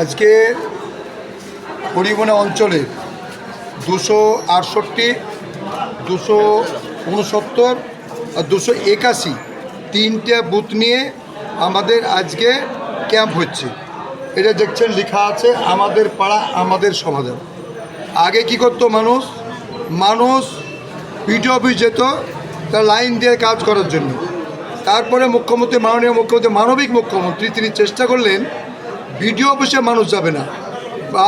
আজকে হরিবনা অঞ্চলে দুশো আটষট্টি, দুশো উনসত্তর আর দুশো একাশি তিনটে বুথ নিয়ে আমাদের আজকে ক্যাম্প হচ্ছে। এটা দেখছেন লেখা আছে, আমাদের পাড়া, আমাদের সমাধান। আগে কি করতো মানুষ? মানুষ পিটি অফিস যেত, তার লাইন দিয়ে কাজ করার জন্য। তারপরে মুখ্যমন্ত্রী, মাননীয় মুখ্যমন্ত্রী, মানবিক মুখ্যমন্ত্রী, তিনি চেষ্টা করলেন বিডিও অফিসে মানুষ যাবে না।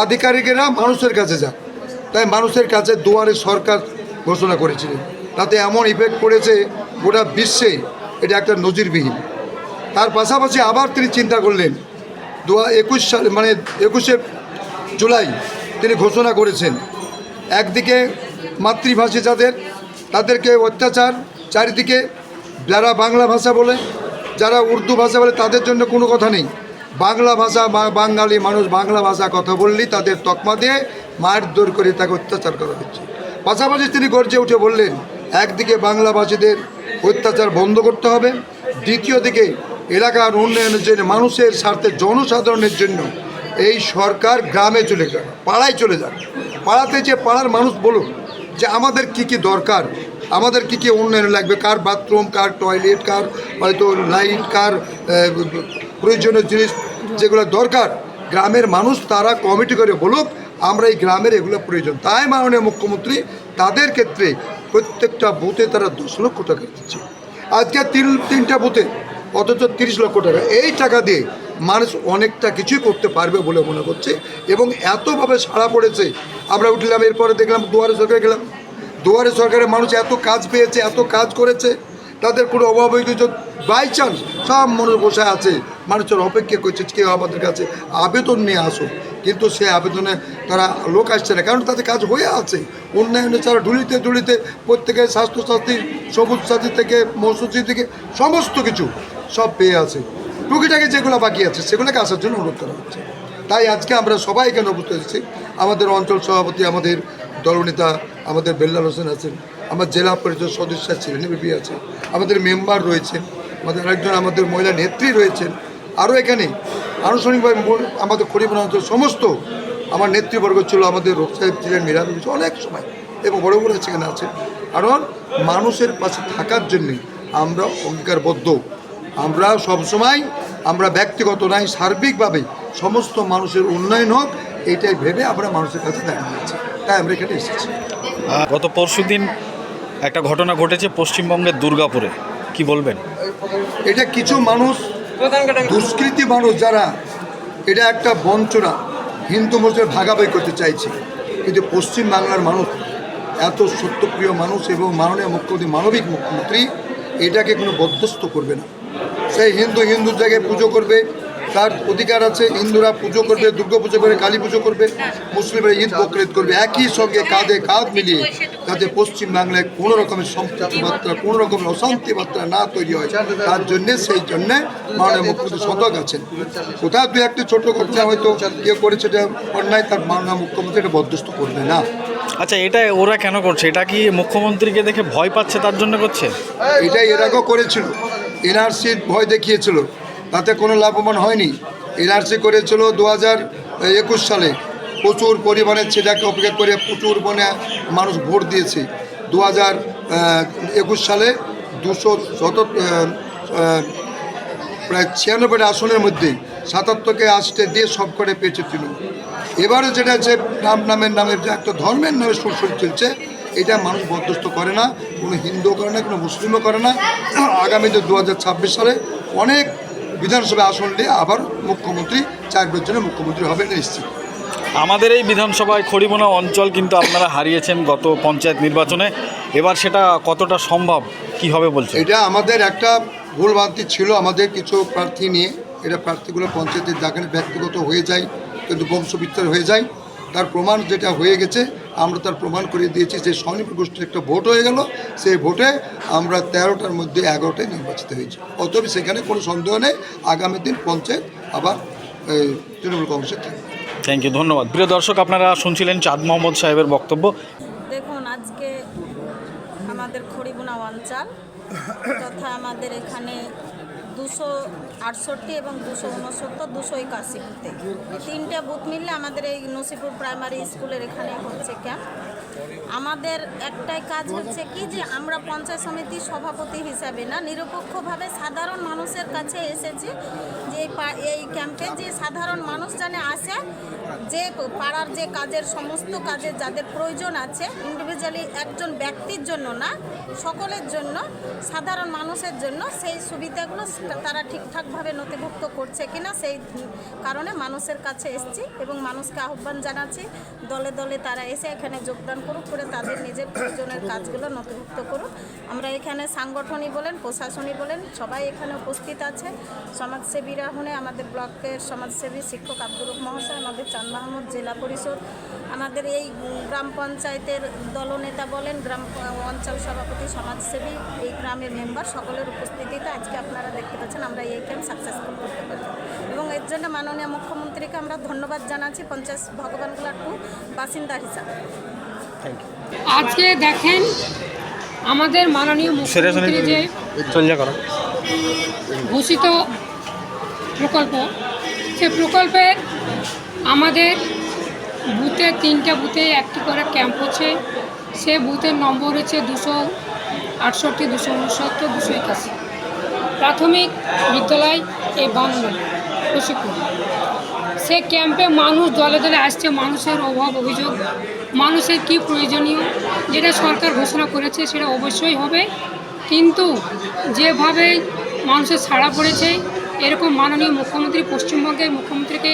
আধিকারিকেরা মানুষের কাছে যাক। তাই মানুষের কাছে দুয়ারে সরকার ঘোষণা করেছিলেন। তাতে এমন ইফেক্ট পড়েছে গোটা বিশ্বে, এটা একটা নজিরবিহীন। তার পাশাপাশি আবার তিনি চিন্তা করলেন দু একুশ সাল মানে একুশে জুলাই তিনি ঘোষণা করেছেন, একদিকে মাতৃভাষী যাদের, তাদেরকে অত্যাচার, চারিদিকে যারা বাংলা ভাষা বলে, যারা উর্দু ভাষা বলে তাদের জন্য কোনো কথা নেই। বাংলা ভাষা বাঙালি মানুষ বাংলা ভাষা কথা বললেই তাদের তকমা দিয়ে দৌড় করে তাকে অত্যাচার করা হচ্ছে। পাশাপাশি তিনি গর্জে উঠে বললেন, একদিকে বাংলাভাষীদের অত্যাচার বন্ধ করতে হবে, দ্বিতীয় দিকে এলাকার উন্নয়নের জন্য, মানুষের স্বার্থে জনসাধারণের জন্য এই সরকার গ্রামে চলে যাক, পাড়ায় চলে যাক। পাড়াতে যে পাড়ার মানুষ বলুন যে আমাদের কি কি দরকার, আমাদের কি কি উন্নয়ন লাগবে, কার বাথরুম, কার টয়লেট, কার হয়তো লাইট, কার প্রয়োজনীয় জিনিস যেগুলো দরকার, গ্রামের মানুষ তারা কমিটি করে বলুক, আমরা এই গ্রামের এগুলো প্রয়োজন। তাই মাননীয় মুখ্যমন্ত্রী, তাদের ক্ষেত্রে প্রত্যেকটা বুথে তারা দশ লক্ষ টাকা দিচ্ছে। আজকে তিন, তিনটা বুথে, অথচ তিরিশ লক্ষ টাকা। এই টাকা দিয়ে মানুষ অনেকটা কিছুই করতে পারবে বলে মনে করছে এবং এতভাবে সাড়া পড়েছে। আমরা উঠলাম, এরপরে দেখলাম দুয়ারে সরকারে গেলাম। দুয়ারে সরকারের মানুষ এত কাজ পেয়েছে, এত কাজ করেছে। তাদের কোনো অভাব গেছে বাই চান্স সব মানুষ বসে আছে। মানুষের অপেক্ষা করছে কেউ আমাদের কাছে আবেদন নিয়ে আসুক। কিন্তু সে আবেদনে তারা লোক আসছে না। কারণ তাদের কাজ হয়ে আছে। উন্নয়নে ছাড়া ঢুলিতে ঢুলিতে প্রত্যেকের স্বাস্থ্যসাথী সবুজ সাথী থেকে মৌসুচি থেকে সমস্ত কিছু সব পেয়ে আছে। টুকিটাকি যেগুলো বাকি আছে, সেগুলোকে আসার জন্য অনুরোধ করা হচ্ছে। তাই আজকে আমরা সবাই এখানে উপস্থিত এসেছি আমাদের অঞ্চল সভাপতি, আমাদের দলনেতা, আমাদের বেল্লাল হোসেন আছেন। আমার জেলা পরিষদ সদস্য ছিলেন বিপি আছে আমাদের মেম্বার রয়েছে আমাদের আরেকজন, আমাদের মহিলা নেত্রী রয়েছেন। আরও এখানে আনুষ্ঠানিকভাবে আমাদের খরিবন অঞ্চল সমস্ত আমার নেতৃবর্গ ছিল, আমাদের রোগ সাহেব ছিলেন ছিল অনেক সময়, এবং বড় বড় সেখানে আছেন। কারণ মানুষের পাশে থাকার জন্যে আমরা অঙ্গীকারবদ্ধ। আমরা সবসময়, আমরা ব্যক্তিগত নাই সার্বিকভাবে সমস্ত মানুষের উন্নয়ন হোক এইটাই ভেবে আমরা মানুষের কাছে দাঁড়িয়েছি তাই আমরা এখানে এসেছি। গত পরশুদিন একটা ঘটনা ঘটেছে পশ্চিমবঙ্গের দুর্গাপুরে। কি বলবেন? এটা কিছু মানুষ, দুষ্কৃতী মানুষ যারা, এটা একটা বঞ্চনা। হিন্দু মুসলিম ভাগাভাগি করতে চাইছে। কিন্তু পশ্চিমবাংলার মানুষ, এত সত্যপ্রিয় মানুষ এবং মাননীয় মুখ্যমন্ত্রী, মানবিক মুখ্যমন্ত্রী, এটাকে কোনো বধ্যস্ত করবে না। সেই হিন্দু হিন্দুর জায়গায় পুজো করবে তার অধিকার আছে হিন্দুরা পুজো করবে দুর্গা পুজো করে কালী পুজো করবে মুসলিমরা ঈদ বকরিদ করবে। একই সঙ্গে কাঁধে কাঁধ মিলিয়ে যাতে পশ্চিম বাংলায় কোনো রকমের সম্পত্তি মাত্রা কোনো রকমের অশান্তি মাত্রা না তৈরি হয় তার জন্যে সেই জন্যে মাননীয় মুখ্যমন্ত্রী সতর্ক আছেন। কোথাও দু একটি ছোট ঘটনা হয়তো কেউ করেছে এটা অন্যায় তার মাননীয় মুখ্যমন্ত্রী এটা বরদস্ত করবে না। আচ্ছা এটা ওরা কেন করছে? এটা কি মুখ্যমন্ত্রীকে দেখে ভয় পাচ্ছে তার জন্য করছে? এটাই এর আগেও করেছিল। এনআরসির ভয় দেখিয়েছিল। তাতে কোনো লাভবান হয়নি। এনআরসি করেছিল দু হাজার একুশ সালে। প্রচুর পরিমাণে সেটাকে অপেক্ষা করে প্রচুর মানে মানুষ ভোট দিয়েছে। দু হাজার একুশ সালে দুশো শত প্রায় ছিয়ানব্বইটা আসনের মধ্যে সাতাত্তরকে আসতে দিয়ে সব করে পেয়েছে তৃণমূল। এবারে যেটা যে রাম নামের যে একটা ধর্মের নামে সুরসুর চলছে, এটা মানুষ বরদস্ত করে না। কোনো হিন্দুও করে না, কোনো মুসলিমও করে না। আগামীতে দু সালে অনেক বিধানসভা আসন নিয়ে আবার মুখ্যমন্ত্রী চার জন্য মুখ্যমন্ত্রী হবে নিশ্চিত। আমাদের এই বিধানসভায় খড়িমোনা অঞ্চল কিন্তু আপনারা হারিয়েছেন গত পঞ্চায়েত নির্বাচনে। এবার সেটা কতটা সম্ভব কি হবে বলছে এটা আমাদের একটা ভুলভ্রান্তি ছিল আমাদের কিছু প্রার্থী নিয়ে। এটা প্রার্থীগুলো পঞ্চায়েতের জায়গায় ব্যক্তিগত হয়ে যায় কিন্তু বংশবিস্তার হয়ে যায়। তার প্রমাণ যেটা হয়ে গেছে আমরা তার প্রমাণ করে দিয়েছি যে স্বনির্ভর গোষ্ঠীর একটা ভোট হয়ে গেল। সেই ভোটে আমরা তেরোটার মধ্যে এগারোটায় নির্বাচিত হয়েছি। অতএব সেখানে কোনো সন্দেহ নেই আগামী দিন পঞ্চায়েত আবার তৃণমূল কংগ্রেসের থাকবে। থ্যাংক ইউ ধন্যবাদ। প্রিয় দর্শক আপনারা শুনছিলেন চাঁদ মোহাম্মদ সাহেবের বক্তব্য। দেখুন আজকে আমাদের খড়িবোনা অঞ্চল তথা আমাদের এখানে দুশো আটষট্টি এবং দুশো উনসত্তর, দুশো একাশি বুথে এই তিনটে বুথ মিললে আমাদের এই নসিপুর প্রাইমারি স্কুলের এখানে হচ্ছে ক্যাম্প আমাদের একটাই কাজ হচ্ছে কি যে আমরা পঞ্চায়েত সমিতির সভাপতি হিসাবে না, নিরপেক্ষভাবে সাধারণ মানুষের কাছে এসেছি যে এই ক্যাম্পে যে সাধারণ মানুষ জানে আসে যে পাড়ার যে কাজের সমস্ত কাজের যাদের প্রয়োজন আছে ইন্ডিভিজুয়ালি একজন ব্যক্তির জন্য না, সকলের জন্য, সাধারণ মানুষের জন্য সেই সুবিধাগুলো তারা ঠিকঠাকভাবে নথিভুক্ত করছে কিনা সেই কারণে মানুষের কাছে এসেছি এবং মানুষকে আহ্বান জানাচ্ছি, দলে দলে তারা এসে এখানে যোগদান করুক, করে তাদের নিজের প্রয়োজনের কাজগুলো নথিভুক্ত করুক। আমরা এখানে সাংগঠনিক বলেন প্রশাসনিক বলেন, সবাই এখানে উপস্থিত আছে। সমাজসেবীরা হনে আমাদের ব্লকের সমাজসেবী শিক্ষক আব্দুর মহাশয়, আমাদের চাঁদ মাহমুদ জেলা পরিষদ। আমাদের এই গ্রাম পঞ্চায়েতের দলনেতা বলেন গ্রাম অঞ্চল সভাপতি সমাজসেবী এই গ্রামের মেম্বার সকলের উপস্থিতিতে আজকে আপনারা দেখতে পাচ্ছেন আমরা এই ক্যাম্প সাকসেসফুল করতে পারছি। এবং এর জন্য মাননীয় মুখ্যমন্ত্রীকে আমরা ধন্যবাদ জানাচ্ছি পঞ্চায়েত ভগবানগুলার টু বাসিন্দা হিসাবে। আজকে দেখেন আমাদের মাননীয় মুখ্যমন্ত্রী যে ঘোষিত প্রকল্প সে প্রকল্পের আমাদের বুথে তিনটে বুথে একটি করে ক্যাম্প হচ্ছে। সে বুথের নম্বর হচ্ছে দুশো আটষট্টি, দুশো উনসত্তর, দুশো একাশি। প্রাথমিক বিদ্যালয় এই বাংলা, প্রশিক্ষণ। সে ক্যাম্পে মানুষ, দলে দলে আসছে, মানুষের অভাব, অভিযোগ, মানুষের কি প্রয়োজনীয়, যেটা সরকার ঘোষণা করেছে সেটা অবশ্যই হবে। কিন্তু যেভাবে মানুষের ছাড়া পড়েছে, এরকম মাননীয় মুখ্যমন্ত্রী, পশ্চিমবঙ্গের মুখ্যমন্ত্রীকে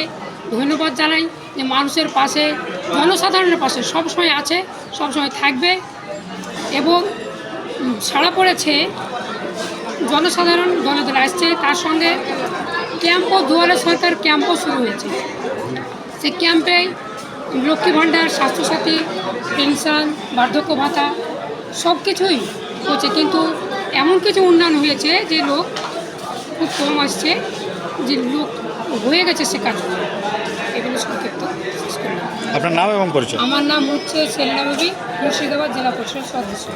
ধন্যবাদ জানাই যে মানুষের পাশে, জনসাধারণের পাশে সবসময় আছে, সবসময় থাকবে এবং ছাড়া পড়েছে জনসাধারণ দলে দলে আসছে। তার সঙ্গে ক্যাম্পও দুয়ারে সরকার ক্যাম্পও শুরু হয়েছে। সে ক্যাম্পে লক্ষ্মী ভাণ্ডার, স্বাস্থ্যসাথী, পেনশন, বার্ধক্য ভাতা সব কিছুই হচ্ছে। কিন্তু এমন কিছু উন্নয়ন হয়েছে যে লোক খুব কম আসছে, যে লোক হয়ে গেছে সে কাজ। আপনার নাম এবং পরিচয়? আমার নাম হচ্ছে সেলিনা বিবি মুর্শিদাবাদ জেলা পরিষদ সদস্য।